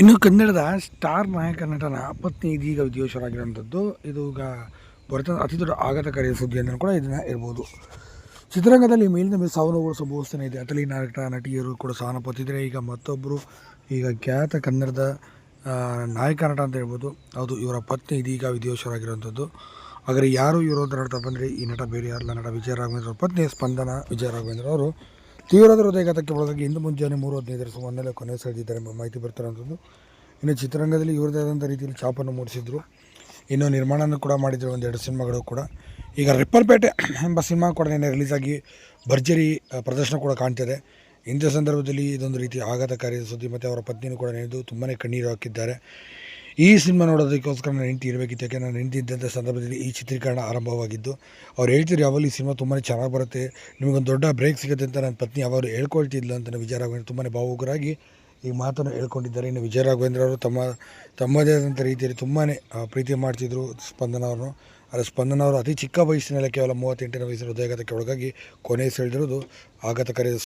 ಇನ್ನು ಕನ್ನಡದ ಸ್ಟಾರ್ ನಾಯಕ ನಟನ ಪತ್ನಿ ಇದೀಗ ವಿಧಿವಶರಾಗಿರುವಂಥದ್ದು ಇದು ಈಗ ಬರ್ತದ ಅತಿ ದೊಡ್ಡ ಆಘಾತಕಾರಿ ಸುದ್ದಿ ಅಂತ ಕೂಡ ಇದನ್ನ ಇರ್ಬೋದು ಚಿತ್ರರಂಗದಲ್ಲಿ ಮೇಲಿನ ಮೇಲೆ ಸಾವು ನೋವುಗಳು ಸಂಭವಿಸ್ತಾನೆ ಇದೆ. ಅತಲಿ ನಾಯಕ, ನಟಿಯರು ಕೂಡ ಸಾವನ್ನಪ್ಪತ್ತಿದ್ದಾರೆ ಈಗ ಮತ್ತೊಬ್ಬರು ಈಗ ಖ್ಯಾತ ಕನ್ನಡದ ನಾಯಕ ನಟ ಅಂತ ಹೇಳ್ಬೋದು. ಹೌದು, ಇವರ ಪತ್ನಿ ಇದೀಗ ವಿಧಿವಶರಾಗಿರುವಂಥದ್ದು ಆದರೆ ಯಾರು ಇವರು ಅಂತ ನಡ್ತಾ ಬಂದರೆ ಈ ನಟ ಬೇರೆ ಯಾರಲ್ಲ? ನಟ ವಿಜಯ ರಾಘವೇಂದ್ರ ಪತ್ನಿ, ಸ್ಪಂದನ ವಿಜಯ ರಾಘವೇಂದ್ರ ಅವರು. ತೀವ್ರವಾದ ಹೃದಯಘಾತಕ್ಕೆ ಒಳಗಾಗಿ ಇಂದು ಮುಂಜಾನೆ ಮೂರು ಹದಿನೈದರ ಕೊನೆ ಸೆಳೆದಿದ್ದಾರೆ ಎಂಬ ಮಾಹಿತಿ ಬರ್ತಾರಂಥದ್ದು ಇನ್ನು ಚಿತ್ರರಂಗದಲ್ಲಿ ಇವ್ರದ್ದೇ ಆದಂಥ ರೀತಿಯಲ್ಲಿ ಛಾಪನ್ನು ಮೂಡಿಸಿದ್ರು. ಇನ್ನು ನಿರ್ಮಾಣನೂ ಕೂಡ ಮಾಡಿದ್ರು ಒಂದೆರಡು ಸಿನಿಮಾಗಳು ಕೂಡ. ಈಗ ರಿಪ್ಪಲ್ಪೇಟೆ ಎಂಬ ಸಿನಿಮಾ ಕೂಡ ನಿನ್ನೆ ರಿಲೀಸ್ ಆಗಿ ಭರ್ಜರಿ ಪ್ರದರ್ಶನ ಕೂಡ ಕಾಣ್ತಿದೆ. ಇಂಥ ಸಂದರ್ಭದಲ್ಲಿ ಇದೊಂದು ರೀತಿ ಆಘಾತಕಾರಿ ಸುದ್ದಿ ಮತ್ತು ಅವರ ಪತ್ನಿಯೂ ಕೂಡ ನೆನೆದು ತುಂಬಾ ಕಣ್ಣೀರು ಹಾಕಿದ್ದಾರೆ. ಈ ಸಿನಿಮಾ ನೋಡೋದಕ್ಕೋಸ್ಕರ ನಾನು ಹೆಂಡತಿ ಇರಬೇಕಿತ್ತು. ಯಾಕೆ ನಾನು ಹೆಂಡತಿ ಇದ್ದಂಥ ಸಂದರ್ಭದಲ್ಲಿ ಈ ಚಿತ್ರೀಕರಣ ಆರಂಭವಾಗಿದ್ದು. ಅವ್ರು ಹೇಳ್ತಿದ್ರು, ಯಾವಾಗಲೂ ಈ ಸಿನಿಮಾ ತುಂಬಾ ಚೆನ್ನಾಗಿ ಬರುತ್ತೆ. ನಿಮಗೊಂದು ದೊಡ್ಡ ಬ್ರೇಕ್ ಸಿಗುತ್ತೆ ಅಂತ ನನ್ನ ಪತ್ನಿ ಅವರು ಹೇಳ್ಕೊಳ್ತಿದ್ಲು ಅಂತ ವಿಜಯ ರಾಘವೇಂದ್ರ ತುಂಬಾ ಭಾವುಕರಾಗಿ ಈ ಮಾತನ್ನು ಹೇಳ್ಕೊಂಡಿದ್ದಾರೆ. ಇನ್ನು ವಿಜಯ ರಾಘವೇಂದ್ರ ಅವರು ತಮ್ಮ, ತಮ್ಮದೇ ಆದಂಥ ರೀತಿಯಲ್ಲಿ ತುಂಬಾ ಪ್ರೀತಿ ಮಾಡ್ತಿದ್ರು ಸ್ಪಂದನ ಅವ್ರನ್ನು. ಆದರೆ ಸ್ಪಂದನ ಅವರು ಅತಿ ಚಿಕ್ಕ ವಯಸ್ಸಿನಲ್ಲಿ ಕೇವಲ ಮೂವತ್ತೆಂಟನೇ ವಯಸ್ಸಿನ ಹೃದಯಾಘಾತಕ್ಕೆ ಒಳಗಾಗಿ ಕೊನೆ ಸೆಳೆದಿರೋದು ಆಘಾತಕಾರಿ